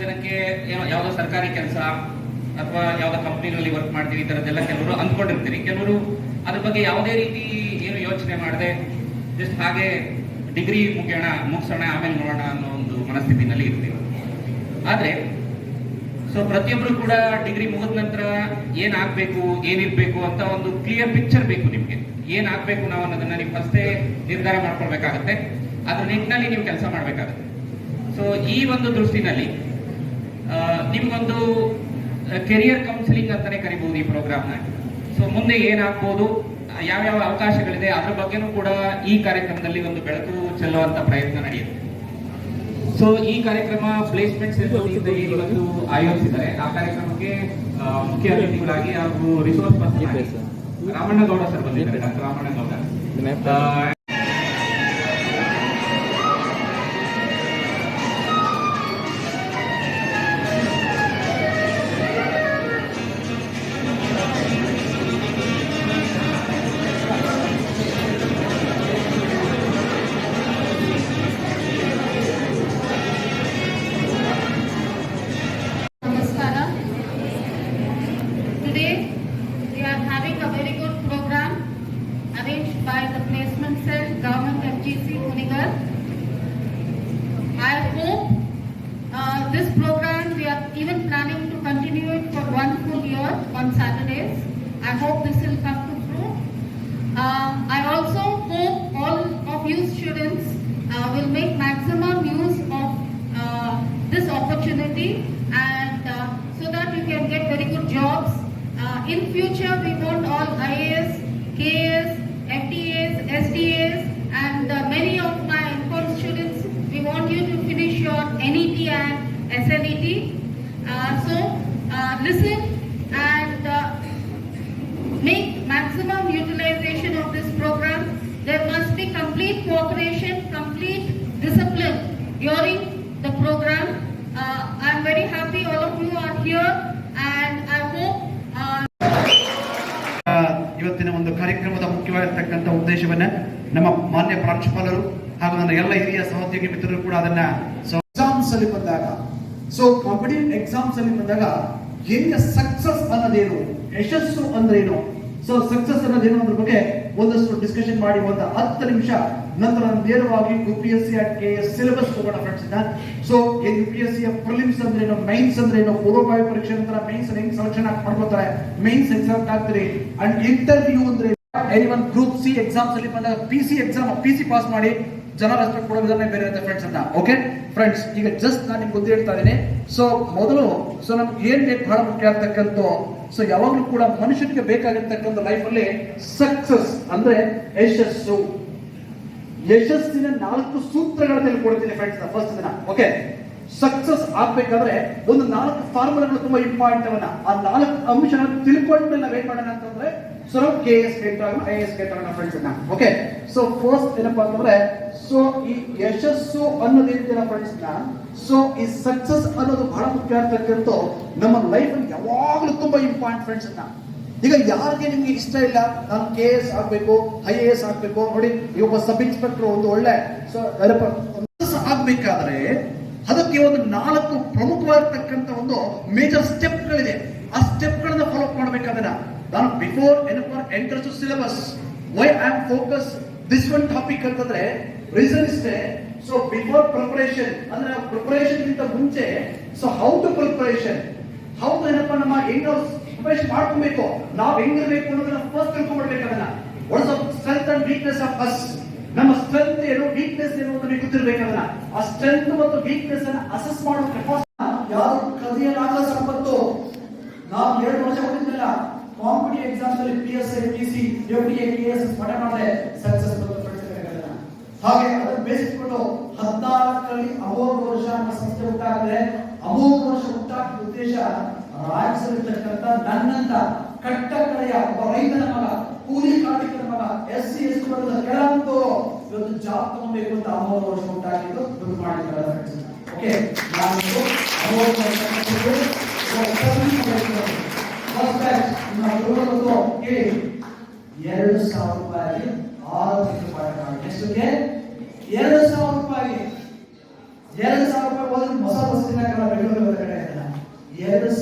ಜನಕ್ಕೆ ಏನೋ ಯಾವುದೋ ಸರ್ಕಾರಿ ಕೆಲಸ ಅಥವಾ ಯಾವ್ದೋ ಕಂಪ್ನಿಗಳಲ್ಲಿ ವರ್ಕ್ ಮಾಡ್ತೀವಿ, ಈ ಥರದ್ದೆಲ್ಲ ಕೆಲವರು ಅಂದ್ಕೊಂಡಿರ್ತೀರಿ. ಕೆಲವರು ಅದ್ರ ಬಗ್ಗೆ ಯಾವುದೇ ರೀತಿ ಏನು ಯೋಚನೆ ಮಾಡದೆ ಜಸ್ಟ್ ಹಾಗೆ ಡಿಗ್ರಿ ಮುಗಿಯೋಣ, ಮುಗಿಸೋಣ, ಆಮೇಲೆ ನೋಡೋಣ ಅನ್ನೋ ಒಂದು ಮನಸ್ಥಿತಿನಲ್ಲಿ ಇರ್ತೀವಿ. ಆದ್ರೆ ಸೊ ಪ್ರತಿಯೊಬ್ಬರು ಕೂಡ ಡಿಗ್ರಿ ಮುಗಿದ ನಂತರ ಏನ್ ಆಗ್ಬೇಕು ಏನಿರ್ಬೇಕು ಅಂತ ಒಂದು ಕ್ಲಿಯರ್ ಪಿಕ್ಚರ್ ಬೇಕು ನಿಮ್ಗೆ. ಏನ್ ಆಗ್ಬೇಕು ನಾವು ಅನ್ನೋದನ್ನ ನೀವು ಫಸ್ಟೇ ನಿರ್ಧಾರ ಮಾಡ್ಕೊಳ್ಬೇಕಾಗತ್ತೆ. ಅದ್ರ ನಿಟ್ಟಿನಲ್ಲಿ ನೀವು ಕೆಲಸ ಮಾಡ್ಬೇಕಾಗತ್ತೆ. ಸೊ ಈ ಒಂದು ದೃಷ್ಟಿನಲ್ಲಿ ನಿಮ್ಗೊಂದು ಕೆರಿಯರ್ ಕೌನ್ಸಿಲಿಂಗ್ ಅಂತಾನೆ ಕರಿಬಹುದು ಈ ಪ್ರೋಗ್ರಾಮ್ನ ಸೊ ಮುಂದೆ ಏನಾಗ್ಬೋದು ಯಾವ್ಯಾವ ಅವಕಾಶಗಳಿದೆ ಅದ್ರ ಬಗ್ಗೆನೂ ಕೂಡ ಈ ಕಾರ್ಯಕ್ರಮದಲ್ಲಿ ಒಂದು ಬೆಳಕು ಚೆಲ್ಲುವಂತ ಪ್ರಯತ್ನ ನಡೆಯುತ್ತೆ. ಸೊ ಈ ಕಾರ್ಯಕ್ರಮ ಪ್ಲೇಸ್ಮೆಂಟ್ ಇವತ್ತು ಆಯೋಜಿಸಿದ್ದಾರೆ ಆ ಕಾರ್ಯಕ್ರಮಕ್ಕೆ ಮುಖ್ಯ ಅತಿಥಿಗಳಾಗಿ ಹಾಗೂ ರಿಸೋರ್ಸ್ ಪರ್ಸನ್ ರಾಮಣ್ಣಗೌಡ ಸರ್ ಬಂದಿದ್ದಾರೆ doctor Ramannagowda. Students uh, will make maximum use of uh, this opportunity and uh, so that you can get very good jobs. Uh, in future, we want all IAS, KAS, during the program. Uh, I'm very happy all of you are here and I hope uh, ಆ, ಇವತ್ತಿನ ಒಂದು ಕಾರ್ಯಕ್ರಮದ ಮುಖ್ಯವಾಗಿರ್ತಕ್ಕಂಥ ಉದ್ದೇಶವನ್ನ ನಮ್ಮ ಮಾನ್ಯ ಪ್ರಾಂಶುಪಾಲರು ಹಾಗೂ ನನ್ನ ಎಲ್ಲ ಹಿರಿಯ ಸಹೋದ್ಯೋಗಿ ಮಿತ್ರರು ಕೂಡ ಅದನ್ನ ಎಕ್ಸಾಮ್ಸ್ ಅಲ್ಲಿ ಬಂದಾಗ ಸೊ ಕಾಂಪಿಟೇಟಿವ್ ಎಕ್ಸಾಮ್ಸ್ ಅಲ್ಲಿ ಬಂದಾಗ ಹೆಂಗೆ ಸಕ್ಸಸ್ ಅನ್ನೋದೇನು ಯಶಸ್ಸು ಅಂದ್ರೇನು ಸೊ ಸಕ್ಸಸ್ ಅನ್ನೋದೇನು ಅದ್ರ ಬಗ್ಗೆ ಒಂದಷ್ಟು ಡಿಸ್ಕಷನ್ ಮಾಡಿ ಒಂದು ಹತ್ತು ನಿಮಿಷ. ನಂತರ ನೇರವಾಗಿ U P S C and K S syllabus friends so U P C prelims ಅಂದ್ರೇನು ಮೈನ್ಸ್ ಅಂದ್ರೇನು ಪೂರ್ವಭಾವಿ ಪರೀಕ್ಷೆ ನಂತರ ಮೈನ್ಸ್ ಹೆಂಗ್ ಸೆಲೆಕ್ಷನ್ ಮಾಡ್ಕೋತಾರೆ? ಮೈನ್ಸ್ ಎಕ್ಸಾಮ್ ಆಗ್ತೀರಿ ಅಂಡ್ ಇಂಟರ್ವ್ಯೂ ಅಂದ್ರೆ any one group C exams ಅಲ್ಲಿ ಬಂದಾಗ P C exam P C pass ಮಾಡಿ ಜನ ರೆಸ್ಪೆಕ್ಟ್ ಕೊಡೋ ವಿಧಾನ ಬೇರೆ ಇರುತ್ತೆ ಫ್ರೆಂಡ್ಸ್ ಅಂತ. ಓಕೆ ಫ್ರೆಂಡ್ಸ್ ಈಗ ಜಸ್ಟ್ ನಾನು ನಿಮ್ಗೆ ಹೇಳ್ತಾ ಇದ್ದೀನಿ. ಸೊ ಮೊದಲು ಸೊ ನಮ್ಗೆ ಏನ್ ಬೇಕು ಬಹಳ ಮುಖ್ಯ ಆಗ್ತಕ್ಕಂಥ ಸೊ ಯಾವಾಗಲೂ ಕೂಡ ಮನುಷ್ಯನಿಗೆ ಬೇಕಾಗಿರ್ತಕ್ಕಂಥ ಲೈಫ್ ಅಲ್ಲಿ ಸಕ್ಸಸ್ ಅಂದ್ರೆ ಯಶಸ್ಸು. ಯಶಸ್ಸಿನ ನಾಲ್ಕು ಸೂತ್ರಗಳನ್ನು ತಿಳ್ಕೊಡ್ತೀನಿ ಫ್ರೆಂಡ್ಸ್ ಫಸ್ಟ್ ದಿನ. ಓಕೆ ಸಕ್ಸಸ್ ಆಗ್ಬೇಕಾದ್ರೆ ಒಂದು ನಾಲ್ಕು ಫಾರ್ಮುಲಾಗಳು ತುಂಬಾ ಇಂಪಾರ್ಟೆಂಟ್ ಅವನ್ನ. ಆ ನಾಲ್ಕು ಅಂಶಗಳನ್ನು ತಿಳ್ಕೊಂಡ್ಮೇಲೆ ನಾವೇನ್ ಮಾಡೋಣ ಅಂತಂದ್ರೆ ಸೊ ನಾವು ಕೆ ಎಸ್ ಬೇಕಾಗೋಣ ಐ ಎಸ್ ಬೇಕಾಗೋಣ ಫ್ರೆಂಡ್ಸ್ ಓಕೆ ಸೊ ಫಸ್ಟ್ ಏನಪ್ಪ ಅಂತಂದ್ರೆ ಸೊ ಈ ಯಶಸ್ಸು ಅನ್ನೋದೇನಿದೆಯಲ್ಲ ಫ್ರೆಂಡ್ಸ್ ಸೊ ಈ ಸಕ್ಸಸ್ ಅನ್ನೋದು ಬಹಳ ಮುಖ್ಯ ಆಗ್ತಕ್ಕಂಥ ನಮ್ಮ ಲೈಫ್ ಯಾವಾಗಲೂ ತುಂಬಾ ಇಂಪಾರ್ಟೆಂಟ್ ಫ್ರೆಂಡ್ಸ್ ಈಗ ಯಾರಿಗೆ ನಿಮ್ಗೆ ಇಷ್ಟ ಇಲ್ಲ, ನಾನು ಕೆ ಎಸ್ ಆಗ್ಬೇಕು ಐ ಎ ಎಸ್ ಆಗ್ಬೇಕು, ನೋಡಿ, ಈ ಒಬ್ಬ ಸಬ್ ಇನ್ಸ್ಪೆಕ್ಟರ್ ಒಂದು ಒಳ್ಳೆ ಸೊ ಆಗ್ಬೇಕಾದ್ರೆ ಅದಕ್ಕೆ ಒಂದು ನಾಲ್ಕು ಪ್ರಮುಖವಾಗಿರ್ತಕ್ಕಂಥ ಒಂದು ಮೇಜರ್ ಸ್ಟೆಪ್ಗಳಿದೆ ಆ ಸ್ಟೆಪ್ಗಳನ್ನ ಫಾಲೋ ಮಾಡ್ಬೇಕಾದ್ರೆ ನಾನು before ಎನ್ಫಾರ್ enters to syllabus why I am focus this one topic ಅಂತಂದ್ರೆ ರೀಸನ್ ಇಷ್ಟೇ. ಸೊ ಬಿಫೋರ್ ಪ್ರಿಪರೇಷನ್ ಅಂದ್ರೆ ಪ್ರಿಪರೇಷನ್ ಗಿಂತ ಮುಂಚೆ ಸೊ ಹೌ ಟು ಪ್ರಿಪರೇಷನ್ ಹೌದು ಏನಪ್ಪ ನಮ್ಮ ಹೆಂಗ್ ನಾವು ಪ್ರಿಪರೇಷನ್ ಮಾಡ್ಕೊಬೇಕು? ನಾವು ಹೆಂಗಿರ್ಬೇಕು ಅನ್ನೋದನ್ನ ಫಸ್ಟ್ ತಿಳ್ಕೊಂಡ್ಬಿಡ್ಬೇಕು ಅದನ್ನ. What's of strength and weakness of us ನಮ್ಮ ಸ್ಟ್ರೆಂತ್ ಏನು ವೀಕ್ನೆಸ್ ಏನು ಅಂತ ಗೊತ್ತಿರ್ಬೇಕು ಅದನ್ನ. ಆ ಸ್ಟ್ರೆಂತ್ ಮತ್ತು ವೀಕ್ನೆಸ್ ಅನ್ನ ಅಸೆಸ್ ಮಾಡೋ ಕೆಪಾಸಿಟಿ ಯಾರು ಕಲಿಯಲಾಗದ ಸಂಪತ್ತು? ನಾವು ಎರಡು ವರ್ಷ ಓದಿದ್ದಿಲ್ಲ ಕಾಂಪಿಟೇಟಿವ್ ಎಕ್ಸಾಮ್ಸ್ ಅಲ್ಲಿ P S I P C F D A K success ಹಾಗೆ ಅದನ್ನು ಬೇಸಿಟ್ಕೊಂಡು ಹದಿನಾಲ್ಕರಲ್ಲಿ ಅಮೋಘ ವರ್ಷ ನಮ್ಮ ಸಂಸ್ಥೆ ಉಂಟಾಗಿದೆ ಅಮೋಘ ವರ್ಷ ಉಂಟಾಗಿದ್ದ ಉದ್ದೇಶ ರಾಜ್ಯದಲ್ಲಿರ್ತಕ್ಕಂಥ ನನ್ನಂತ ಕಟ್ಟಕಡೆಯ ಒಬ್ಬ ರೈತನ ಮಗ, ಕೂಲಿ ಕಾರ್ಮಿಕರ ಮಗ ಎಸ್ ಸಿ ಎಸ್ ವರ್ಗದ ಇವತ್ತು ಜಾಬ್ ತಗೋಬೇಕು ಅಂತ ಅಮೋಘ ವರ್ಷ ಉಂಟಾಗಿದ್ದು ದುಡ್ಡು ಮಾಡಿದ್ದಾರೆ ಓಕೆ ನಾನು ಅಮೋಘ ವರ್ಷ ಎರಡು ಸಾವಿರ ರೂಪಾಯಿ ಆರು ತಿಂಗಳು ಪಾಠ ಮಾಡಿ ಎರಡು ಸಾವಿರ ರೂಪಾಯಿ ಎರಡು ಸಾವಿರ ರೂಪಾಯಿ ಹೋದ್ರೆ ಹೊಸ ಬಸ್ ಬೆಂಗಳೂರು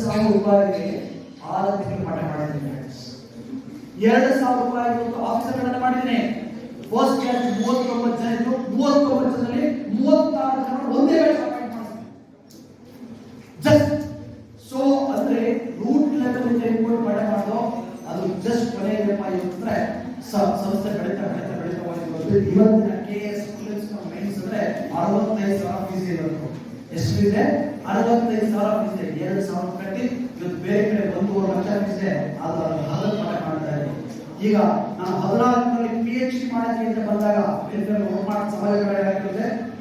ಸಾವಿರ ರೂಪಾಯಿಗೆ ಆರು ತಿಂಗಳು ಪಾಠ. ಎರಡು ಸಾವಿರ ರೂಪಾಯಿ ಆಫೀಸರ್ಗಳನ್ನ ಮಾಡಿದ್ದೀನಿ ಕ್ಲಾಸ್ ಮೂವತ್ತೊಂಬತ್ತು ಜನ ಮೂವತ್ತೊಂಬತ್ತು ಜನರಲ್ಲಿ ಮೂವತ್ತಾರು ಜನ ಒಂದೇ ಬ್ಯಾಚ್ ಅಪಾಯಿಂಟ್ ಮಾಡಿದ್ದೀನಿ ಜಸ್ಟ್ ಸೊ ಅಂದ್ರೆ ರೂಟ್ ಲೆವೆಲ್ ರಿಪೋರ್ಟ್ ಪಾಠ ಮಾಡೋದು ಅದು ಜಸ್ಟ್ ಕೊನೆ ಏನಪ್ಪ ಅಂದ್ರೆ ಸ- ಸಂಸ್ಥೆ ಬೆಳೀತಾ ಬೆಳೀತಾ ಬೆಳೀತಾ ಹೋಗಿರೋದು ಇವತ್ತಿನ ಕೆ ಎಸ್ ಮೈನ್ಸ್ ಅಂದ್ರೆ ಅರವತ್ತೈದು ಸಾವಿರ ಫೀಸ್ ಇರೋದು ಎಷ್ಟಿದೆ ಅರವತ್ತೈದು ಸಾವಿರ ಫೀಸ್ ಇದೆ ಎರಡು ಸಾವಿರ ಕಟ್ಟಿ ಇವತ್ತು ಬೇರೆ ಕಡೆ ಒಂದೂವರೆ ಲಕ್ಷ ಫೀಸ್ ಇದೆ ಅದು ಹಲವು ಪಾಠ ಮಾಡ್ತಾ ಇದ್ದಾರೆ ಈಗ ನಾನು ಹದಿನಾಲ್ಕರಲ್ಲಿ ಪಿ ಎಚ್ ಡಿ ಮಾಡಕ್ಕೆ ಅಂತ ಬಂದಾಗ ಬೇರೆ ಬೇರೆ ಹೋಗ್ಮಾಡ ಸಮಾಜಗಳ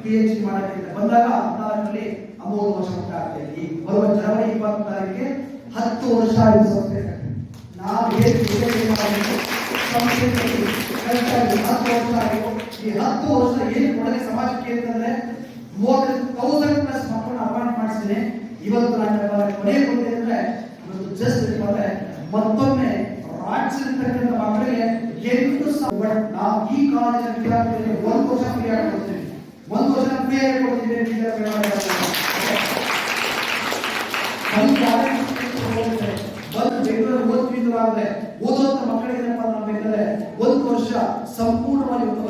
ಪಿ ಎಚ್ ಡಿ ಮಾಡಕ್ಕೆ ಅಂತ ಬಂದಾಗ ಹದಿನಾಲ್ಕರಲ್ಲಿ ಮೂರು ವರ್ಷ ಆಗ್ತಾ ಇದೆ ಈಗ ಬರುವ ಜನವರಿ ಇಪ್ಪತ್ತಾರಕ್ಕೆ ಹತ್ತು ವರ್ಷ ಆಗಿ ಸಂಸ್ಥೆ ನಾವು ಏನು ಕರೆಕ್ಟಾಗಿ ಹತ್ತು ವರ್ಷ ಈ ಹತ್ತು ವರ್ಷ ಏನು ಸಮಾಜಕ್ಕೆ ಅಂತಂದ್ರೆ ಮೂವತ್ತು ತೌಸಂಡ್ ಪ್ಲಸ್ ಮಕ್ಕಳನ್ನ ಅಪಾಯಿಂಟ್ ಮಾಡಿಸಿದೆ ಇವತ್ತು ನಾನು ಕೊನೆ ಕೊಡುಗೆ ಅಂದ್ರೆ ಜಸ್ಟ್ ಅಂದ್ರೆ ಮತ್ತೊಮ್ಮೆ ರಾಜ್ಯದಲ್ಲಿರ್ತಕ್ಕಂಥ ಮಕ್ಕಳಿಗೆ ಎಂಟು ಸಾವಿರ ನಾವು ಈ ಕಾಲೇಜಿನ ವಿದ್ಯಾರ್ಥಿಗಳಿಗೆ ಒಂದು ವರ್ಷ ಫ್ರೀ ಆಗಿ ಕೊಡ್ತೀವಿ ಒಂದು ವರ್ಷ ಫ್ರೀ ಆಗಿ ಕೊಡ್ತೀವಿ ಒಂದು ಬೆಂಗಳೂರು ಓದ್ತಿದ್ರು ಓದುವಂತ ಮಕ್ಕಳಿಗೆ ಏನಪ್ಪ ಮಾಡ್ಬೇಕಂದ್ರೆ ಒಂದು ವರ್ಷ ಸಂಪೂರ್ಣವಾಗಿ ಒಂದು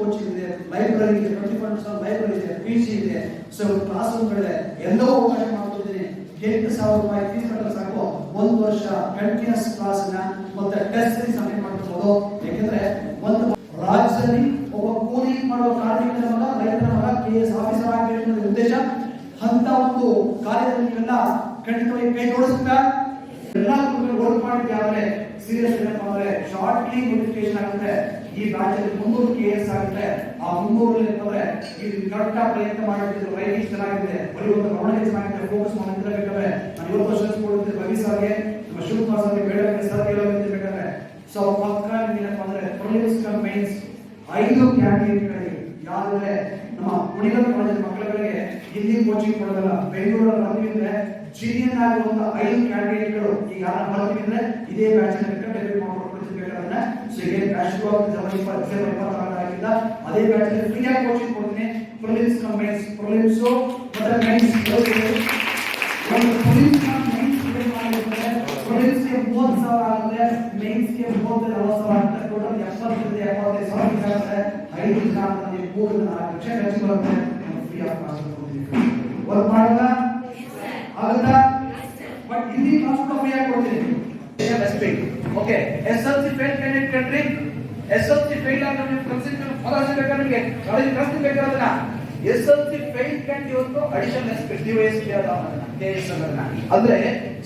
ಕೋಚಿಂಗ್ ಇದೆ ಲೈಬ್ರರಿ ಇದೆ ಟ್ವೆಂಟಿ ಫೋರ್ ಲೈಬ್ರರಿ ಇದೆ ಪಿ ಸಿ ಇದೆ. ಸೊ ಕ್ಲಾಸ್ ರೂಮ್ಗಳಿದೆ ಎಲ್ಲವೂ ಅವಕಾಶ ಮಾಡ್ತಿದ್ದೀನಿ ಎಂಟು ಸಾವಿರ ರೂಪಾಯಿ ಫೀಸ್ ಕಟ್ಟಲು ಸಾಕು. ಒಂದು ವರ್ಷ ಕಂಟಿನ್ಯೂಸ್ ಕ್ಲಾಸ್ನ ಮತ್ತೆ ಟೆಸ್ಟ್ ಸಬ್ಮಿಟ್ ಮಾಡ್ಕೊಬಹುದು ಯಾಕಂದ್ರೆ ಒಂದು ರಾಜ್ಯದಲ್ಲಿ ಒಬ್ಬ ಕೂಲಿ ಮಾಡುವ ಕಾರ್ಯಕ್ರಮ ಮಗ ರೈತರ ಮಗ ಕೆ ಎಸ್ ಆಫೀಸರ್ ಆಗಬೇಕು ಉದ್ದೇಶ, ಅಂತ ಒಂದು ಕಾರ್ಯದಲ್ಲಿ ನೀವೆಲ್ಲ ಖಂಡಿತವಾಗಿ ಕೈ ಜೋಡಿಸುತ್ತಾ? ಎಲ್ಲ ವರ್ಕ್ ಮಾಡಿದ್ದೆ ಆದ್ರೆ ಸೀರಿಯಸ್ ಏನಪ್ಪ ಅಂದ್ರೆ ಶಾರ್ಟ್ಲಿ ನೋಟಿಫಿಕೇಶನ್ ಆಗುತ್ತೆ. ಈ ಬ್ಯಾಚಲ್ಲಿ ಮುನ್ನೂರು ಕೆ ಎಸ್ ಆಗುತ್ತೆ. ಆ ಮುನ್ನೂರು ಏನಂದ್ರೆ ಇದು ಕರೆಕ್ಟ್ ಪ್ರಯತ್ನ ಮಾಡಿದ್ರು ರೈಟಿಂಗ್ ಚೆನ್ನಾಗಿದೆ. ಒಂದು ಗಮನ ಚೆನ್ನಾಗಿದೆ. ಫೋಕಸ್ ಮಾಡಿದ್ರೆ ಬೇಕಾದ್ರೆ ನಾನು ಇವತ್ತು ವರ್ಷ ಕೊಡುತ್ತೆ. ರವಿ ಸರ್ಗೆ ಶಿವಕುಮಾರ್ ಸರ್ಗೆ, ಬೇಡ ಸರ್ ಹೇಳೋದು ಬೇಕಾದ್ರೆ. ಸೊ ಪಕ್ಕ ಏನಪ್ಪ ಅಂದ್ರೆ ಪೊಲೀಸ್ ಕಮ್ ಮೈನ್ಸ್ ಐದು ಕ್ಯಾಂಡಿಡೇಟ್ಗಳಿಗೆ ಯಾರಂದ್ರೆ ನಮ್ಮ ಪುಣಿಗಳ ಕಾಲೇಜ್ ಮಕ್ಕಳುಗಳಿಗೆ ಇಲ್ಲಿ ಕೋಚಿಂಗ್ ಕೊಡೋದಲ್ಲ. ಬೆಂಗಳೂರಲ್ಲಿ ಬರ್ತಿದ್ರೆ ಜೀನಿಯನ್ ಆಗಿರುವಂತ ಐದು ಕ್ಯಾಂಡಿಡೇಟ್ಗಳು ಈಗ ಯಾರು ಬರ್ತೀವಿ ಅಂದ್ರೆ ಇದೇ ಬ್ಯಾಚ್ ಡೆಬ್ಯೂಟ್ ಮಾಡ್ಕೊಡ್ತಿರ್ಬೇಕಾದ್ರೆ ಸೊ ಇದೇ ಬ್ಯಾಚ್ ಜನವರಿ ಇಪ್ಪತ್ತು ಡಿಸೆಂಬರ್ ಇಪ್ಪತ್ತಾರರಿಂದ ಅದೇ ಬ್ಯಾಚ್ ಫ್ರೀ ಆಗಿ ಕೋಚಿಂಗ್ ಕೊಡ್ತೀನಿ ಪ್ರಿಲಿಮ್ಸ್ ಕಮ್ ಮೈನ್ಸ್ ಪ್ರಿಲಿಮ್ಸ್ ಮತ್ತೆ ಮೈನ್ಸ್ ಒಂದು ಪ್ರಿಲಿಮ್ಸ್ ಮೈನ್ಸ್ ಮಾಡಿದ್ರೆ ಪ್ರಿಲಿಮ್ಸ್ಗೆ ಮೂವತ್ತು ಸಾವಿರ ಆಗುತ್ತೆ ಮೇನ್ಸ್ಗೆ ಮೂವತ್ತು ನಲವತ್ತು ಸಾವಿರ ಆಗುತ್ತೆ ಟೋಟಲ್ ಎಪ್ಪತ್ತರಿಂದ ಎಪ್ಪತ್ತೈದು ಸಾವಿರ ಆಗುತ್ತೆ ಐದು ಜನ ಅಂತಂದ್ರೆ ಮೂರು ನಾಲ್ಕು ಲಕ್ಷ ಖರ್ಚು ಬರುತ್ತೆ ಫ್ರೀ ಆಫ್ ಕಾಸ್ಟ್ ಕೊಡ್ತೀವಿ ವರ್ಕ್ ಮಾಡೋದ okay S C fail candidate country S L C fail ಆದ್ರೆ ನಿಮಗೆ S L C fail candidate ಇವತ್ತು D S P K S ಅಂದ್ರೆ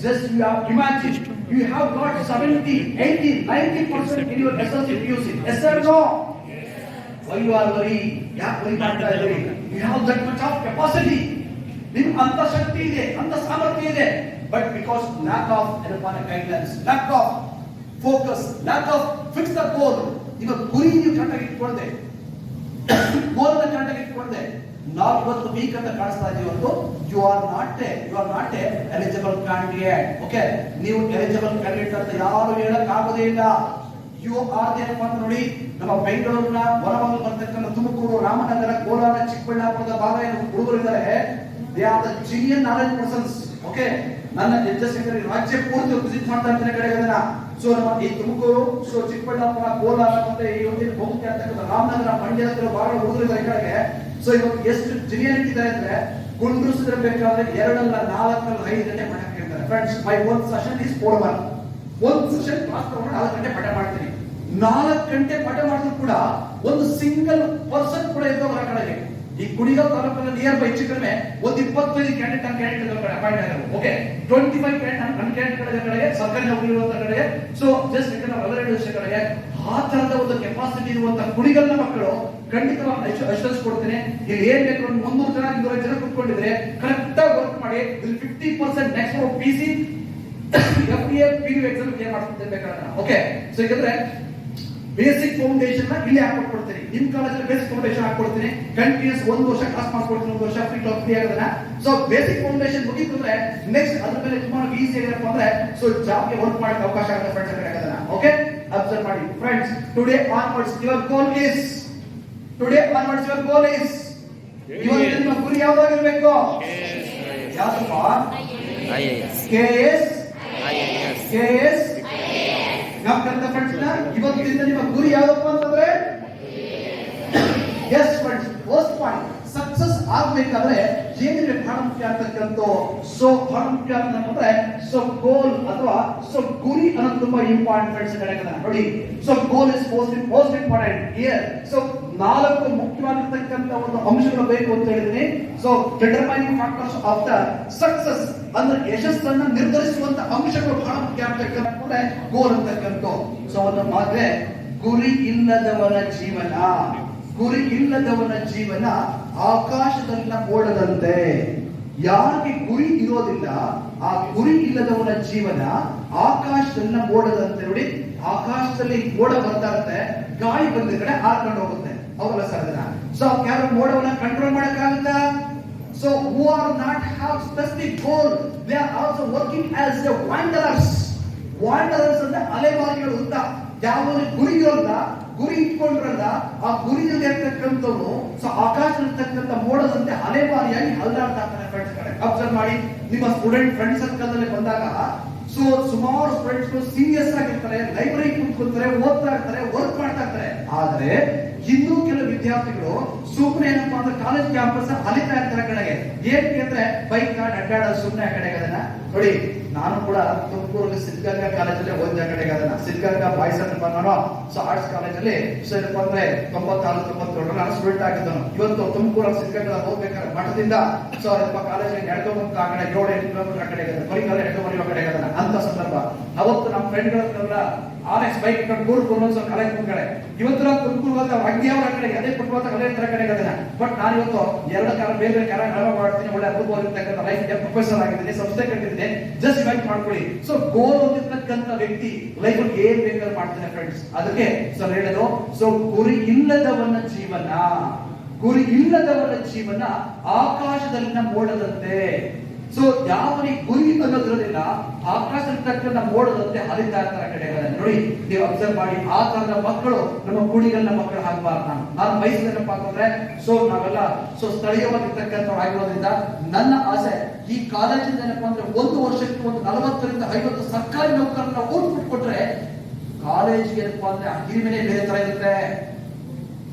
just you have imagine you have got 70 80 90 percent in your S L C P U C S are no why you are worry ಯಾಕೆ why ಮಾಡ್ತಾ ಇದ್ದೀರಿ you have that much of capacity ನಿಮ್ ಅಂತ ಶಕ್ತಿ ಇದೆ ಅಂತ ಸಾಮರ್ಥ್ಯ ಇದೆ. But because lack of electronic guidelines lack of focus lack of fix the goal ಇವಾಗ ಗುರಿ ನೀವು ಕರೆಕ್ಟಾಗಿ ಇಟ್ಕೊಂಡೆ. ಗೋಲ್ ಕರೆಕ್ಟಾಗಿ ಇಟ್ಕೊಳ್ದೆ ನಾವು ಇವತ್ತು ವೀಕ್ ಅಂತ ಕಾಣಿಸ್ತಾ ಇದೀವಿ ಅಂತ you are not a you are not a eligible candidate okay ನೀವು ಎಲಿಜಿಬಲ್ ಕ್ಯಾಂಡಿಡೇಟ್ ಅಂತ ಯಾರು ಹೇಳಕ್ ಆಗೋದೇ ಇಲ್ಲ. ಯು ಆರ್ ಏನಪ್ಪ ಅಂತ ನೋಡಿ, ನಮ್ಮ ಬೆಂಗಳೂರಿನ ಹೊರಭಾಗ ಬರ್ತಕ್ಕಂಥ ತುಮಕೂರು, ರಾಮನಗರ, ಕೋಲಾರ, ಚಿಕ್ಕಬಳ್ಳಾಪುರದ ಭಾಗ ಏನು ಹುಡುಗರಿದ್ದಾರೆ they are the genuine knowledge persons okay ನನ್ನ ನಿರ್ದೇಶಕರು ರಾಜ್ಯ ಪೂರ್ತಿ ವಿಸಿಟ್ ಮಾಡ್ತಾ ಇರ್ತೀನಿ ಕಡೆಗಳನ್ನ ಸೊ ನಮ್ಮ ಈ ತುಮಕೂರು ಸೊ ಚಿಕ್ಕಬಳ್ಳಾಪುರ, ಕೋಲಾರ, ಮತ್ತೆ ಈ ಒಂದು ಹೋಗ್ತಾ ಇರ್ತಕ್ಕಂಥ ರಾಮನಗರ ಮಂಡ್ಯ ಹತ್ರ ಬಹಳ ಹುಡುಗರಿದ್ದಾರೆ ಕಡೆಗೆ ಸೊ ಇವಾಗ ಎಷ್ಟು ಜಿನಿಯನ್ ಇದ್ದಾರೆ ಅಂದ್ರೆ ಕುಂಡ್ರಿಸಿದ್ರೆ ಬೇಕಾದ್ರೆ ಎರಡಲ್ಲ, ನಾಲ್ಕಲ್ಲ ಐದು ಗಂಟೆ ಮಠ ಕೇಳ್ತಾರೆ. Friends my one session is four one ಒಂದು ಸೆಷನ್ ಕ್ಲಾಸ್ ತಗೊಂಡು ನಾಲ್ಕು ಗಂಟೆ ಮಠ ಮಾಡ್ತೀನಿ. ನಾಲ್ಕು ಗಂಟೆ ಮಠ ಮಾಡಿದ್ರು ಕೂಡ ಒಂದು ಸಿಂಗಲ್ ಪರ್ಸನ್ ಕೂಡ ಇದ್ದೋ ಹೊರ ಕಡೆಗೆ ಈ ಕುಣಿಗಲ್ ತಾಲೂಕಿನ ನಿಯರ್ ಬೈ ಹೆಚ್ಚು ಕಡಿಮೆ ಒಂದು ಇಪ್ಪತ್ತೈದು ಕ್ಯಾಂಡಿಡೇಟ್ ನಮ್ಮ ಕ್ಯಾಂಡಿಡೇಟ್ ಅಪಾಯಿಂಟ್ ಆಗಿರೋದು ಓಕೆ ಟ್ವೆಂಟಿ ಫೈವ್ ಕ್ಯಾಂಡಿಡೇಟ್ ನನ್ನ ಕ್ಯಾಂಡಿಡೇಟ್ ಕಡೆಗೆ, ಸರ್ಕಾರಿ ನೌಕರಿ ಇರುವಂತ ಕಡೆಗೆ. ಸೊ ಜಸ್ಟ್ ಯಾಕಂದ್ರೆ ಹಲವೆರಡು ವರ್ಷ ಕಡೆಗೆ ಆ ತರದ ಒಂದು ಕೆಪಾಸಿಟಿ ಇರುವಂತ ಕುಣಿಗಲ್ನ ಮಕ್ಕಳು ಖಂಡಿತ ನಾನು ಅಶ್ವರ್ಸ್ ಕೊಡ್ತೇನೆ. ಇಲ್ಲಿ ಏನ್ ಬೇಕು ಒಂದು ಮುನ್ನೂರು ಜನ ಇನ್ನೂರ ಜನ ಕುತ್ಕೊಂಡಿದ್ರೆ ಕರೆಕ್ಟ್ ಆಗಿ ವರ್ಕ್ ಮಾಡಿ ಇಲ್ಲಿ fifty percent next P C F A P exam ಏನ್ ಮಾಡ್ತಿರ್ಬೇಕಾದ್ರೆ ಓಕೆ ಸೊ ಯಾಕಂದ್ರೆ ಬೇಸಿಕ್ ಫೌಂಡೇಶನ್ನ ಇಲ್ಲಿ ಹಾಕೊಡ್ತೀನಿ ನಿಮ್ ಕಾಲೇಜಲ್ಲಿ ಬೇಸಿಕ್ ಫೌಂಡೇಶನ್ ಹಾಕೊಡ್ತೀನಿ ಕಂಟಿನ್ಯೂಸ್ ಒಂದು ವರ್ಷ ಕ್ಲಾಸ್ ಮಾಡ್ಕೊಡ್ತೀನಿ ಒಂದು ವರ್ಷ ಫ್ರೀ ಕ್ಲಾಸ್ ಫ್ರೀ ಆಗೋದನ್ನ. ಸೊ ಬೇಸಿಕ್ ಫೌಂಡೇಶನ್ ಮುಗಿತು ಅಂದ್ರೆ ನೆಕ್ಸ್ಟ್ ಅದ್ರ ಮೇಲೆ ತುಂಬಾ ಈಸಿ ಆಗಿರಪ್ಪ ಅಂದ್ರೆ ಸೊ ಜಾಬ್ಗೆ ವರ್ಕ್ ಮಾಡಕ್ಕೆ ಅವಕಾಶ ಆಗುತ್ತೆ ಫ್ರೆಂಡ್ಸ್ ಆಗೋದನ್ನ. ಓಕೆ ಅಬ್ಸರ್ವ್ ಮಾಡಿ. Friends today onwards your goal is today onwards your goal is ಇವತ್ತು ನಿಮ್ಮ ಗುರಿ ಯಾವ್ದಾಗಿರ್ಬೇಕು ಯಾವ್ದಪ್ಪ. K S. ಕೆ ಎಸ್ ಜ್ಞಾಪಕ ಫ್ರೆಂಡ್ಸ್ ಇವತ್ತಿನಿಂದ ನಿಮ್ಮ ಗುರಿ ಯಾವ್ದಪ್ಪ ಅಂತಂದ್ರೆ? ಎಸ್ ಫ್ರೆಂಡ್ಸ್ ಫಸ್ಟ್ ಪಾಯಿಂಟ್ ಆಗ್ಬೇಕಾದ್ರೆ ಏನಿದೆ ಬಹಳ ಮುಖ್ಯ ಆಗ್ತಕ್ಕಂಥ ಸೊ ಬಹಳ ಮುಖ್ಯ ಅಂತಂದ್ರೆ ಸೊ ಗೋಲ್ ಅಥವಾ ಸೊ ಗುರಿ ಅನ್ನೋದು ತುಂಬಾ ಇಂಪಾರ್ಟೆಂಟ್ ಕಡೆ ನೋಡಿ, so goal is most most important here so ನಾಲ್ಕು ಮುಖ್ಯವಾಗಿರ್ತಕ್ಕಂಥ ಒಂದು ಅಂಶಗಳು ಬೇಕು ಅಂತ ಹೇಳಿದೀನಿ so determining factors of the success ಅಂದ್ರೆ ಯಶಸ್ಸನ್ನ ನಿರ್ಧರಿಸುವಂತ ಅಂಶಗಳು ಬಹಳ ಮುಖ್ಯ ಆಗ್ತಕ್ಕಂಥ ಗೋಲ್ ಅಂತಕ್ಕಂಥ ಸೊ ಒಂದು ಮಾತ್ರ ಗುರಿ ಇಲ್ಲದವರ ಜೀವನ. ಗುರಿ ಇಲ್ಲದವನ ಜೀವನ ಆಕಾಶದಲ್ಲಿನ ಮೋಡದಂತೆ ಯಾರಿಗೆ ಗುರಿ ಇರೋದಿಲ್ಲ, ಆ ಗುರಿ ಇಲ್ಲದವನ ಜೀವನ ಆಕಾಶದಲ್ಲಿನ ಮೋಡದಂತೆ ನೋಡಿ. ಆಕಾಶದಲ್ಲಿ ಮೋಡ ಬರ್ತಾ ಇರುತ್ತೆ, ಗಾಳಿ ಬಂದ ಕಡೆ ಹಾರ್ಕೊಂಡು ಹೋಗುತ್ತೆ ಅವಲ್ಲ ಅದನ್ನ ಸೊ ಯಾರು ಮೋಡವನ್ನ control ಮಾಡಕ್ಕಾಗುತ್ತ? So who are not have specific goal they are also working as a wanderers wanderers ಅಂದ್ರೆ ಅಲೆಮಾರಿಗಳು ಅಂತ. ಯಾವ ಗುರಿ ಇರೋಲ್ಲ ಗುರಿ ಇಟ್ಕೊಂಡ್ರಲ್ಲ, ಆ ಗುರಿಯಲ್ಲಿ ಇರ್ತಕ್ಕಂಥವ್ರು ಸೊ ಆಕಾಶದಲ್ಲಿರ್ತಕ್ಕಂಥ ಮೋಡದಂತೆ ಅಲೆಮಾರಿಯಾಗಿ ಹಲ್ದಾಡ್ತಾ ಇರ್ತಾರೆ ಫ್ರೆಂಡ್ಸ್ ಕಡೆ. ಅಬ್ಸರ್ವ್ ಮಾಡಿ, ನಿಮ್ಮ ಸ್ಟೂಡೆಂಟ್ ಫ್ರೆಂಡ್ ಸರ್ಕಲ್ ಅಲ್ಲಿ ಬಂದಾಗ ಸೊ, ಸುಮಾರು ಸ್ಟೂಡೆಂಟ್ಸ್ ಸೀರಿಯಸ್ ಆಗಿರ್ತಾರೆ ಲೈಬ್ರರಿ ಕುತ್ಕೊಳ್ತಾರೆ ಓದ್ತಾ ಇರ್ತಾರೆ ವರ್ಕ್ ಮಾಡ್ತಾ ಇರ್ತಾರೆ. ಆದ್ರೆ ಇನ್ನೂ ಕೆಲವು ವಿದ್ಯಾರ್ಥಿಗಳು ಸುಮ್ಮನೆ ಏನಪ್ಪಾ ಅಂದ್ರೆ ಕಾಲೇಜ್ ಕ್ಯಾಂಪಸ್ ಅಲಿತಾ ಇರ್ತಾರೆ ಕಡೆಗೆ. ಏನ್ ಅಂದ್ರೆ ಬೈಕ್ ಅಡ್ಡಾಡೋದು ಸುಮ್ಮನೆ ಆ ಕಡೆಗೆ ಅದನ್ನ. ನೋಡಿ ನಾನು ಕೂಡ ತುಮಕೂರಲ್ಲಿ ಸಿದ್ಧಗಂಗಾ ಕಾಲೇಜಲ್ಲಿ ಓದಿದ ಕಡೆಗೆ ಅದನ್ನ. ಸಿದ್ಧಗಂಗಾ ಬಾಯ್ಸ್ ಅಂತ ನಾನು ಸೊ ಆರ್ಟ್ಸ್ ಕಾಲೇಜಲ್ಲಿ ಏನಪ್ಪಾ ಅಂದ್ರೆ ತೊಂಬತ್ತಾರು ತೊಂಬತ್ತೇಳು ನಾನು ಸ್ಟೂಡೆಂಟ್ ಆಗಿದ್ದನು ಇವತ್ತು ತುಮಕೂರಲ್ಲಿ ಸಿದ್ಧಗಂಗಾ ಹೋಗ್ಬೇಕಾದ್ರೆ ಮಠದಿಂದ ಸೊ ಏನಪ್ಪ ಕಾಲೇಜಿಗೆ ನಡ್ಕೊಂಡ್ ಆ ಕಡೆ, ಏಳು, ಎಂಟು ಕಿಲೋಮೀಟರ್ ಆ ಕಡೆಗೆ ಬರೀ ಕಾಲ ನಡ್ಕೊಂಡ್ ಕಡೆಗೆ ಅದನ್ನ ಅಂತ ಸಂದರ್ಭ. ಅವತ್ತು ನಮ್ಮ ಫ್ರೆಂಡ್ಗಳನ್ನೆಲ್ಲ ಆರ್ ಎಸ್ ಬೈಕ್ ಕಟ್ಕೊಂಡು ಸೊ ಕಲೆ ಮುಂದ್ಗಡೆ ಇವತ್ತು ನಾವು ಹೋದ ಅವ್ರ ಅಂಗಿ ಅವರ ಕಡೆಗೆ ಅದೇ ಕೊಟ್ಟು ಅದೇ ತರ ಕಡೆಗೆ ಅದನ್ನ ಬಟ್ ನಾನು ಇವತ್ತು ಎರಡು ಕಾರ, ಬೇರೆ ಬೇರೆ ಕಾರ ಕಳವ ಮಾಡ್ತೀನಿ, ಒಳ್ಳೆ ಅನುಭವ ಲೈಫ್ ಪ್ರೊಫೆಸರ್ ಆಗಿದ್ದೀನಿ, ಸಂಸ್ಥೆ ಕಟ್ಟಿದ್ದೀನಿ. ಜಸ್ಟ್ ಬೈಕ್ ಮಾಡ್ಕೊಳ್ಳಿ. ಸೊ ಗೋಲ್ ಹೊಂದಿರ್ತಕ್ಕಂಥ ವ್ಯಕ್ತಿ ಲೈಫ್ ಏನ್ ಬೇಕಾದ್ರೂ ಮಾಡ್ತಾನೆ ಫ್ರೆಂಡ್ಸ್ ಅದಕ್ಕೆ ಸರ್ ಹೇಳೋದು ಸೊ ಗುರಿ ಇಲ್ಲದವನ ಜೀವನ, ಗುರಿ ಇಲ್ಲದವನ ಜೀವನ ಆಕಾಶದಲ್ಲಿನ ಮೋಡದಂತೆ. ಸೊ ಯಾವ ಗುರಿ ಅನ್ನೋದಿರೋದಿಲ್ಲ ಆಕಾಶದಲ್ಲಿರ್ತಕ್ಕಂಥ ಮೋಡದಂತೆ ಹರಿತಾ ಇರ್ತಾರೆ ಕಡೆಗಳಲ್ಲಿ ನೋಡಿ, ನೀವು ಅಬ್ಸರ್ವ್ ಮಾಡಿ, ಆ ತರದ ಮಕ್ಕಳು ನಮ್ಮ ಕುಡಿಗಲ್ನ ಮಕ್ಕಳು ಆಗ್ಬಾರ್ದು ನಾನು. ನಾನು ಬಯಸಿದನಪ್ಪ ಅಂತಂದ್ರೆ, ಸೊ, ನಾವೆಲ್ಲ, ಸೊ ಸ್ಥಳೀಯವಾಗಿರ್ತಕ್ಕಂಥ ಆಗಿರೋದ್ರಿಂದ ನನ್ನ ಆಸೆ, ಈ ಕಾಲೇಜಿಂದ ಏನಪ್ಪ ಅಂದ್ರೆ ಒಂದು ವರ್ಷಕ್ಕೆ ಒಂದು ನಲವತ್ತರಿಂದ ಐವತ್ತು ಸರ್ಕಾರಿ ನೌಕರನ್ನ ಓದ್ಬಿಟ್ಟು ಕೊಟ್ರೆ ಕಾಲೇಜ್ಗೆ ಏನಪ್ಪಾ ಅಂದ್ರೆ ಆ ಹಿರಿಮೆನೆ ಬೇರೆ ತರ ಇರುತ್ತೆ.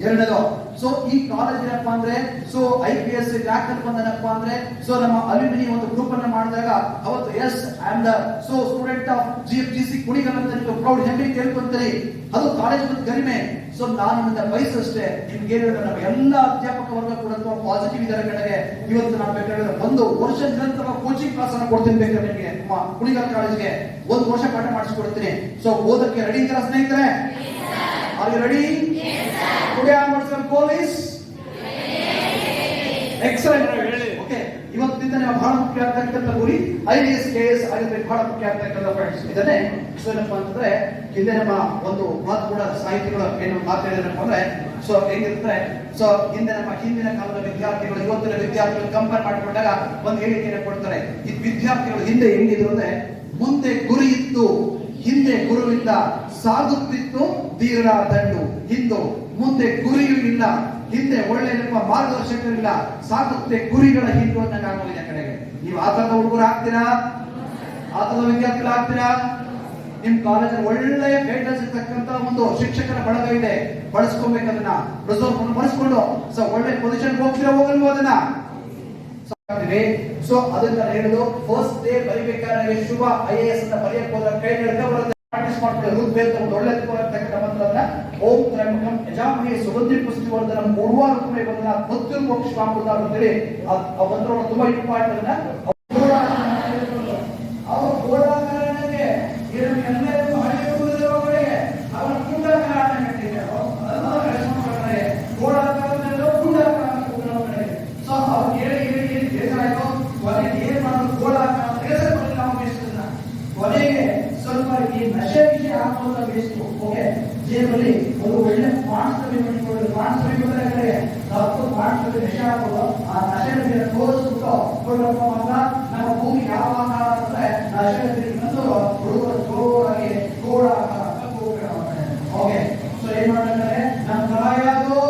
ಎರಡನೇದು. ಸೊ ಈ ಕಾಲೇಜ್ ಏನಪ್ಪಾ ಅಂದ್ರೆ ಸೊ ಐ ಪಿ ಎಸ್ ಯಾಕೆ ಬಂದನಪ್ಪ ಅಂದ್ರೆ ಸೊ ನಮ್ಮ ಅಲ್ಯೂಮಿನಿ ಒಂದು ಗ್ರೂಪ್ ಅನ್ನ ಮಾಡಿದಾಗ, ಅವತ್ತು S I am the so student of G F G C Kunigal ಅಂತ ನೀವು ಪ್ರೌಡ್ ಹೆಮ್ಮೆ ಕೇಳ್ಕೊಂತೀರಿ? ಅದು ಕಾಲೇಜ್ ಒಂದು ಕಡಿಮೆ. ಸೊ ನಾನು ವಯಸ್ಸು ಅಷ್ಟೇ. ನಿಮ್ಗೆ ಏನು ನಮ್ಮ ಎಲ್ಲ ಅಧ್ಯಾಪಕ ವರ್ಗ ಕೂಡ ಪಾಸಿಟಿವ್ ಇದ್ದಾರೆ ಕಡೆಗೆ ಇವತ್ತು ನಾನು ಬೇಕಾದ್ರೆ ಒಂದು ವರ್ಷ ನಿರಂತರ ಕೋಚಿಂಗ್ ಕ್ಲಾಸ್ ಅನ್ನ ಕೊಡ್ತೀನಿ ಬೇಕಾದ್ರೆ ನಿಮಗೆ? ನಮ್ಮ ಕುಣಿಗಲ್ ಕಾಲೇಜ್ಗೆ ಒಂದು ವರ್ಷ ಪಾಠ ಮಾಡಿಸ್ಕೊಡ್ತೀನಿ. ಸೊ ಓದಕ್ಕೆ ರೆಡಿ ಇದ್ದೀರಾ ಸ್ನೇಹಿತರೆ? Are you ready today going to some police. Excellent okay ಇವತ್ತಿಂದ ನಾವು ಬಹಳ ಮುಖ್ಯ ಆಗ್ತಕ್ಕಂಥ ಗುರಿ ಐ ಎಸ್ ಕೆ ಎಸ್ ಆಗಿದ್ರೆ ಬಹಳ ಮುಖ್ಯ ಆಗ್ತಕ್ಕಂಥ ಫ್ರೆಂಡ್ಸ್ ಇದನ್ನೇ ಸೊ ಏನಪ್ಪಾ ಅಂತಂದ್ರೆ ಹಿಂದೆ ನಮ್ಮ ಒಂದು ಮಾತು ಕೂಡ ಸಾಹಿತಿಗಳು ಏನು ಮಾತಾಡಿದ್ರಪ್ಪ ಅಂದ್ರೆ ಸೊ ಹೆಂಗಿರುತ್ತೆ? ಸೊ ಹಿಂದೆ ನಮ್ಮ ಹಿಂದಿನ ಕಾಲದ ವಿದ್ಯಾರ್ಥಿಗಳು ಇವತ್ತಿನ ವಿದ್ಯಾರ್ಥಿಗಳು ಕಂಪೇರ್ ಮಾಡಿಕೊಂಡಾಗ ಒಂದು ಹೇಳಿಕೆಯನ್ನು ಕೊಡ್ತಾರೆ. ಈ ವಿದ್ಯಾರ್ಥಿಗಳು ಹಿಂದೆ ಹೆಂಗಿದ್ರು ಅಂದ್ರೆ ಮುಂದೆ ಗುರಿ ಇತ್ತು. ಹಿಂದೆ ಗುರುವಿಂದ ಸಾಗುತ್ತಿತ್ತು ಧೀರ ದಂಡು. ಹಿಂದು ಮುಂದೆ ಗುರಿಯೂ ಇಲ್ಲ ಹಿಂದೆ ಒಳ್ಳೆ ನಿಮ್ಮ ಮಾರ್ಗದರ್ಶಕರಿಲ್ಲ, ಸಾಗುತ್ತೆ ಗುರಿಗಳ ಹಿಂದು ಅನ್ನ ಆ ಕಡೆಗೆ. ನೀವು ಆತನ ಹುಡುಗರು ಆಗ್ತೀರಾ? ಆ ತರದ ವಿದ್ಯಾರ್ಥಿಗಳು ಆಗ್ತೀರಾ? ನಿಮ್ ಕಾಲೇಜಲ್ಲಿ ಒಳ್ಳೆಯ ಗೈಡೆನ್ಸ್ ಇರ್ತಕ್ಕಂತ ಒಂದು ಶಿಕ್ಷಕರ ಬಳಗ ಇದೆ. ಬಳಸ್ಕೊಬೇಕು ಅದನ್ನ. ರಿಸರ್ವ್ ಬಳಸ್ಕೊಂಡು ಸೊ, ಒಳ್ಳೆ ಪೊಸಿಷನ್ ಹೋಗ್ತೀರಾ, ಹೋಗಲ್ವ ಅದನ್ನ? ಸೊ ಅದನ್ನ ಹೇಳುದು ಫಸ್ಟ್ ಡೇ ಬರಿಬೇಕಾದ್ರೆ ಶುಭ ಐ ಎ ಎಸ್ ಬರೆಯಕ್ ಹೋದ್ರೆ ಕೈ ಪ್ರಾಕ್ಟೀಸ್ ಮಾಡ್ತಾರೆ ಋಗ್ವೇದ ಒಳ್ಳೆ ಮಂತ್ರನ ಓಂ ತ್ರಯಂಬಕಂ ಯಜಾಮಹೇ ಸುಗಂಧಿ ಪುಷ್ಟಿವರ್ಧನ ಮೂರ್ವಾರ ರೂಪಾಯಿ ಬಂದನ ಭಕ್ತಿ ಮೋಕ್ಷ ಅಂತ ಹೇಳಿ ಆ ಮಂತ್ರವನ್ನು ತುಂಬಾ ಇಂಪಾರ್ಟೆಂಟ್ ಅವ್ರ ಗೋಳಾಕಾರನಿಗೆ ಏನು ಎಲ್ಲರೂ ಹಳೆ ಕೂದಲುಗಳಿಗೆ ಅವರ ಕೂಡಾಕಾರನ ಕಟ್ಟಿದ್ದಾರೆ ಅದನ್ನ ಕೆಲಸ ಮಾಡ್ತಾರೆ ಗೋಳಾಕಾರನಲ್ಲೂ ಕೂಡಾಕಾರನ ಕೂದಲುಗಳಿಗೆ ಸೊ ಅವ್ರು ಹೇಳಿ ಹೇಳಿ ಹೇಳಿ ಬೇಜಾರಾಯ್ತು ಕೊನೆಗೆ ಏನ್ ಮಾಡೋದು ಗೋಳಾಕಾರ ಬೇಸರಪಟ್ಟು ನಾವು ಬೇಯಿಸಿದ್ನ ಕೊನೆಗೆ ಸ್ವಲ್ಪ ಈ ನಶೆ ವಿಷಯ ಹಾಕೋದ ಬೇಯಿಸ್ತು ಓಕೆ ಜೇಬಲ್ಲಿ ಒಂದು ಒಳ್ಳೆ ಪಾಂಡ್ಸ್ ಮಾಡಿಕೊಳ್ಳಿ ಪಾಂಡ್ಸ್ ಮಾಡಿಕೊಂಡ್ರೆ ಕಡೆ ನಶೆ ಹಾಕೋದು ಆ ನಶೆ ಮೇಲೆ ತೋರಿಸ್ಬಿಟ್ಟು ನಮ್ಮ ಭೂಮಿ ಯಾವ ಆಕಾರ ಅಂದ್ರೆ ನಶೆ ಬಂದು ಹುಡುಗರು ಜೋರಾಗಿ ಗೋಳಾಕಾರ ಓಕೆ ಸೊ ಏನ್ ಮಾಡ್ತಾರೆ ನಮ್ಮ ಫಲ ಯಾವುದು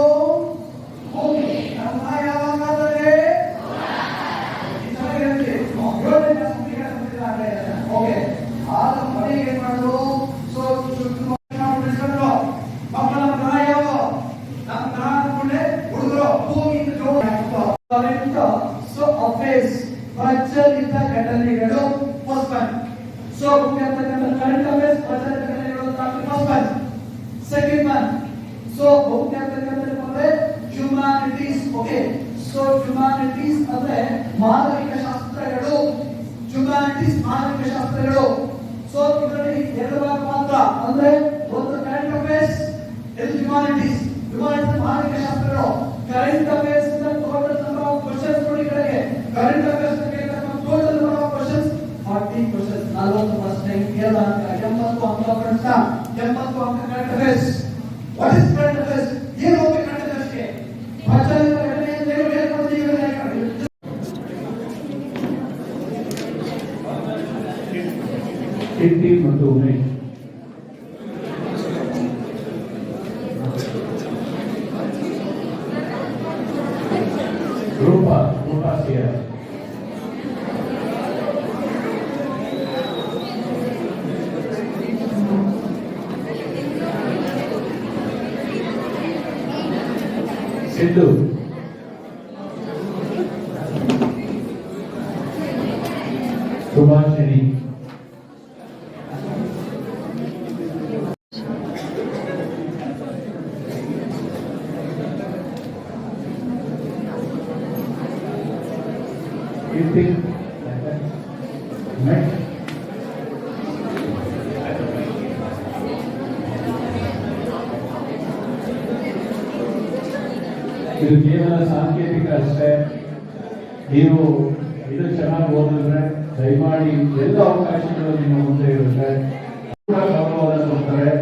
ಭೂಮಿ ನಮ್ಮ ಫಲ ಯಾವಾಗ ಆದರೆ ಚೆನ್ನಾಗಿರುತ್ತೆ ಏಳನೇ ಕ್ಲಾಸ್ ಮುಗಿದ ಪಂಚರ್ ಇದ್ದ ಘಟನೆಗಳು ಫಸ್ಟ್ ಪಾಯಿಂಟ್ ಸೊ ಮುಖ್ಯ ಅಂತಕ್ಕಂಥ ಕರೆಂಟ್ ಅಫೇರ್ಸ್ ಪಂಚರ್ ಘಟನೆಗಳು first point second one so ಮುಖ್ಯ ಅಂತಕ್ಕಂಥ ಅಂದ್ರೆ ಹ್ಯುಮ್ಯಾನಿಟೀಸ್ ಓಕೆ ಸೊ ಹ್ಯುಮ್ಯಾನಿಟೀಸ್ ಅಂದ್ರೆ ಮಾನವಿಕ ಶಾಸ್ತ್ರಗಳು ಹ್ಯುಮ್ಯಾನಿಟೀಸ್ ಮಾನವಿಕ ಶಾಸ್ತ್ರಗಳು ಸೊ ಇದರಲ್ಲಿ ಎರಡು ಭಾಗ ಮಾತ್ರ ಅಂದ್ರೆ ಒಂದು ಕರೆಂಟ್ ಅಫೇರ್ಸ್ ಇದು ಹ್ಯುಮ್ಯಾನಿಟೀಸ್ ಹ್ಯುಮ್ಯಾನಿಟೀಸ್ ಮಾನವಿಕ ಶಾಸ್ತ್ರಗಳು ಕರೆಂಟ್ ಅಫೇರ್ಸ್ ಇಂದ ಟೋಟಲ್ ನಂಬರ್ ಆಫ್ ಕ್ವಶನ್ಸ್ ನೋಡಿ ಕಡೆಗೆ current affairs total number of questions forty questions ನಲವತ್ತು ಪ್ರಶ್ನೆ ಎರಡು ಅಂಕ ಎಂಬತ್ತು ಅಂಕ ಫ್ರೆಂಡ್ಸ್ can do. ಇದು ಕೇವಲ ಸಾಂಕೇತಿಕ ಅಷ್ಟೇ. ನೀವು ಇದು ಚೆನ್ನಾಗಿ ಓದಿದ್ರೆ ದಯಮಾಡಿ ಎಲ್ಲ ಅವಕಾಶಗಳು ನಿಮ್ಮ ಮುಂದೆ ಇರುತ್ತೆ ಕೊಡ್ತಾರೆ.